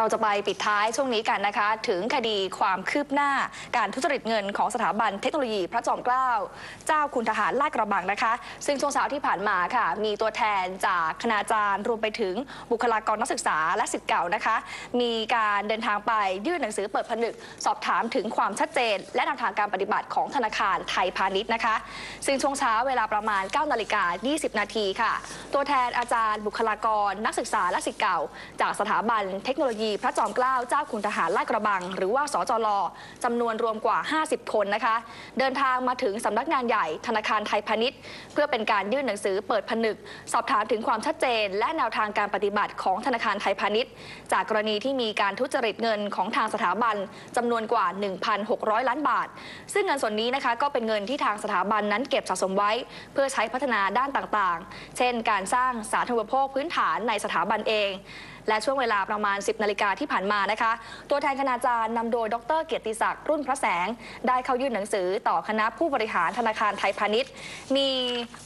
เราจะไปปิดท้ายช่วงนี้กันนะคะ ถึงคดีความคืบหน้า การทุจริตเงินของสถาบันเทคโนโลยีพระจอมเกล้าเจ้าคุณทหารลาดกระบังนะคะ ซึ่งช่วงเช้าที่ผ่านมาค่ะ มีตัวแทนจากคณาจารย์รวมไปถึงบุคลากรนักศึกษาและสิทธิ์เก่านะคะ มีการเดินทางไปยื่นหนังสือเปิดผนึก สอบถามถึงความชัดเจน และแนวทางการปฏิบัติของธนาคารไทยพาณิชย์นะคะ ซึ่งช่วงเช้าเวลาประมาณ9นาฬิกา20 นาทีค่ะ ตัวแทนอาจารย์บุคลากรนักศึกษาและสิทธิ์เก่า จากสถาบันเทคโนโลยีพระจอมเกล้าเจ้าคุณทหารลาดกระบัง หรือว่าสจลจำนวนรวมกว่า 50 คนนะคะ เดินทางมาถึงสำนักงานใหญ่ธนาคารไทยพาณิชย์ เพื่อเป็นการยื่นหนังสือเปิดผนึก สอบถามถึงความชัดเจน และแนวทางการปฏิบัติของธนาคารไทยพาณิชย์ จากกรณีที่มีการทุจริตเงินของทางสถาบันจำนวนกว่า 1,600 ล้านบาท ซึ่งเงินส่วนนี้นะคะก็เป็นเงินที่ทางสถาบันนั้นเก็บสะสมไว้ เพื่อใช้พัฒนาด้านต่างๆ เช่น การสร้างสาธารณูปโภคพื้นฐานในสถาบันเอง และช่วงเวลาประมาณ 10นาฬิกาที่ผ่านมานะคะ ตัวแทนคณาจารย์นำโดยดรเกียรติศักดิ์รุ่นพระแสง ได้เข้ายื่นหนังสือต่อคณะผู้บริหารธนาคารไทยพาณิชย์ มี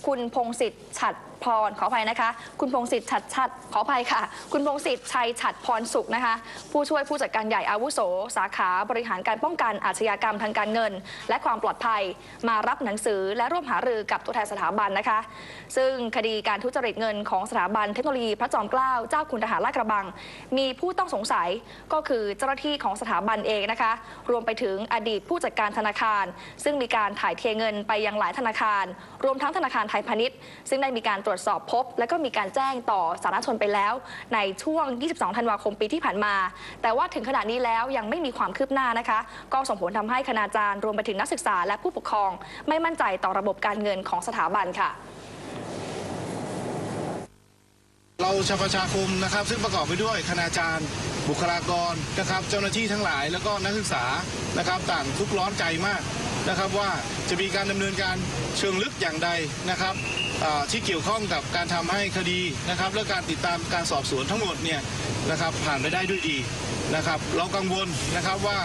คุณพงศิษฐ์ฉัดพรขออภัยนะคะ คุณพงศิษฐ์ฉัดชัดขออภัยค่ะ คุณพงศิษฐ์ชัยฉัดพรสุขนะคะ ผู้ช่วยผู้จัดการใหญ่อาวุโส สาขาบริหารการป้องกันอาชญากรรมทางการเงิน และความปลอดภัย มารับหนังสือและร่วมหารือกับตัวแทนสถาบันนะคะ ซึ่งคดีการทุจริตเงินของสถาบันเทคโนโลยีพระจอมเกล้าเจ้าคุณทหารลาดกระบังมีผู้ต้องสงสัยก็คือเจ้าหน้าที่ของสถาบันเองนะคะ รวมไปถึงอดีตผู้จัดการธนาคาร ซึ่งมีการถ่ายเทเงินไปยังหลายธนาคาร รวมทั้งธนาคารไทยพาณิชย์ ซึ่งได้มีการตรวจสอบพบ และก็มีการแจ้งต่อสาธารณชนไปแล้ว ในช่วง 22 ธันวาคมปีที่ผ่านมา แต่ว่าถึงขณะนี้แล้วยังไม่มีความคืบหน้านะคะ ก็ส่งผลทำให้คณาจารย์ รวมไปถึงนักศึกษาและผู้ปกครอง ไม่มั่นใจต่อระบบการเงินของสถาบันค่ะ เรา ชาวประชาคมนะครับ ซึ่งประกอบไปด้วยคณาจารย์ บุคลากรนะครับ เจ้าหน้าที่ทั้งหลายแล้วก็นักศึกษานะครับ ต่างทุกร้อนใจมากนะครับว่าจะมีการดำเนินการเชิงลึกอย่างใดนะครับ ที่เกี่ยวข้องกับการทำให้คดีนะครับและการติดตามการสอบสวนทั้งหมดเนี่ยนะครับผ่านไปได้ด้วยดีนะครับ เรากังวลนะครับว่า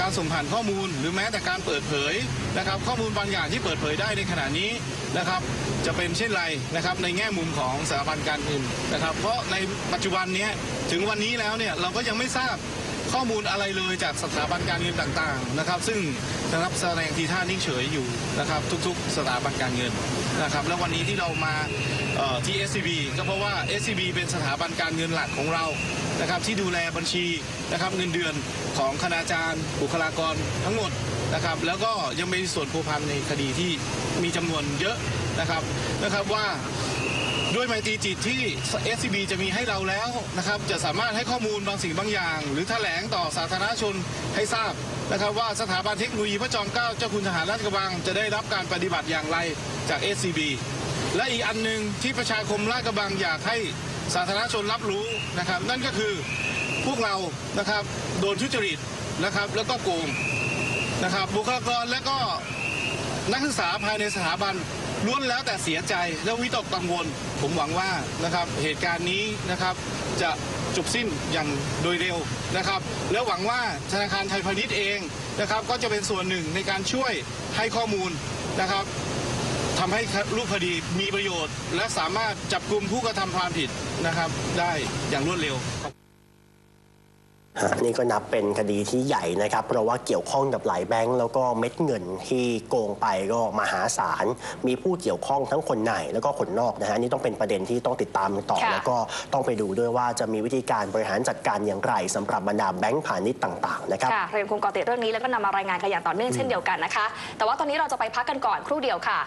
การส่งผ่านข้อมูลหรือแม้แต่การเปิดเผยนะครับ ข้อมูลบางอย่างที่เปิดเผยได้ในขณะนี้นะครับ จะเป็นเช่นไรนะครับในแง่มุมของสถาบันการเงินนะครับ เพราะในปัจจุบันนี้ถึงวันนี้แล้วเนี่ยเราก็ยังไม่ทราบ ข้อมูลอะไรเลยจากสถาบันการเงินต่างๆนะครับ ซึ่งนะครับแสดงทีท่านิ่งเฉยอยู่นะครับทุกๆ สถาบันการเงินนะครับแล้ววันนี้ที่เรามาเอ่อที่ SCB ก็เพราะว่า SCB เป็นสถาบันการเงินหลักของเรานะครับที่ดูแลบัญชีนะครับเงินเดือนของคณาจารย์ บุคลากรทั้งหมดนะครับแล้วก็ยังมีส่วนผูกพันในคดีที่มีจำนวนเยอะนะครับนะครับว่า ด้วยไมตรีจิตที่ SCB จะมีให้เราแล้วนะครับ จะสามารถให้ข้อมูลบางสิ่งบางอย่าง หรือแถลงต่อสาธารณชนให้ทราบนะครับ ว่าสถาบันเทคโนโลยีพระจอมเกล้าเจ้าคุณทหารราชกระบัง จะได้รับการปฏิบัติอย่างไรจาก SCB และอีกอันหนึ่งที่ประชาคมราชกระบังอยากให้สาธารณชนรับรู้นะครับ นั่นก็คือพวกเรานะครับโดนทุจริตนะครับ แล้วก็โกงนะครับบุคลากรและก็นักศึกษาภายในสถาบัน ล้วนแล้วแต่เสียใจและวิตกกังวล ผมหวังว่านะครับเหตุการณ์นี้นะครับจะจบสิ้นอย่างโดยเร็วนะครับ แล้วหวังว่าธนาคารไทยพาณิชย์เองนะครับ ก็จะเป็นส่วนหนึ่งในการช่วยให้ข้อมูลนะครับทำให้รูปคดีมีประโยชน์ และสามารถจับกลุ่มผู้กระทำความผิดนะครับ ได้อย่างรวดเร็ว ฮะนี่ก็นับเป็นคดีที่ใหญ่นะครับ เพราะว่าเกี่ยวข้องกับหลายแบงก์แล้วก็เม็ดเงินที่โกงไปก็มหาศาล มีผู้เกี่ยวข้องทั้งคนในแล้วก็คนนอกนะฮะนี่ต้องเป็นประเด็นที่ต้องติดตามกันต่อค่ะแล้วก็ต้องไปดูด้วยว่าจะมีวิธีการบริหารจัดการอย่างไรสำหรับบรรดาแบงก์พาณิชย์ต่างๆนะครับค่ะเรายังคงเกาะติดเรื่องนี้แล้วก็นำมารายงานกันอย่างต่อเนื่องเช่นเดียวกันนะคะ แต่ว่าตอนนี้เราจะไปพักกันก่อนครู่เดียวค่ะ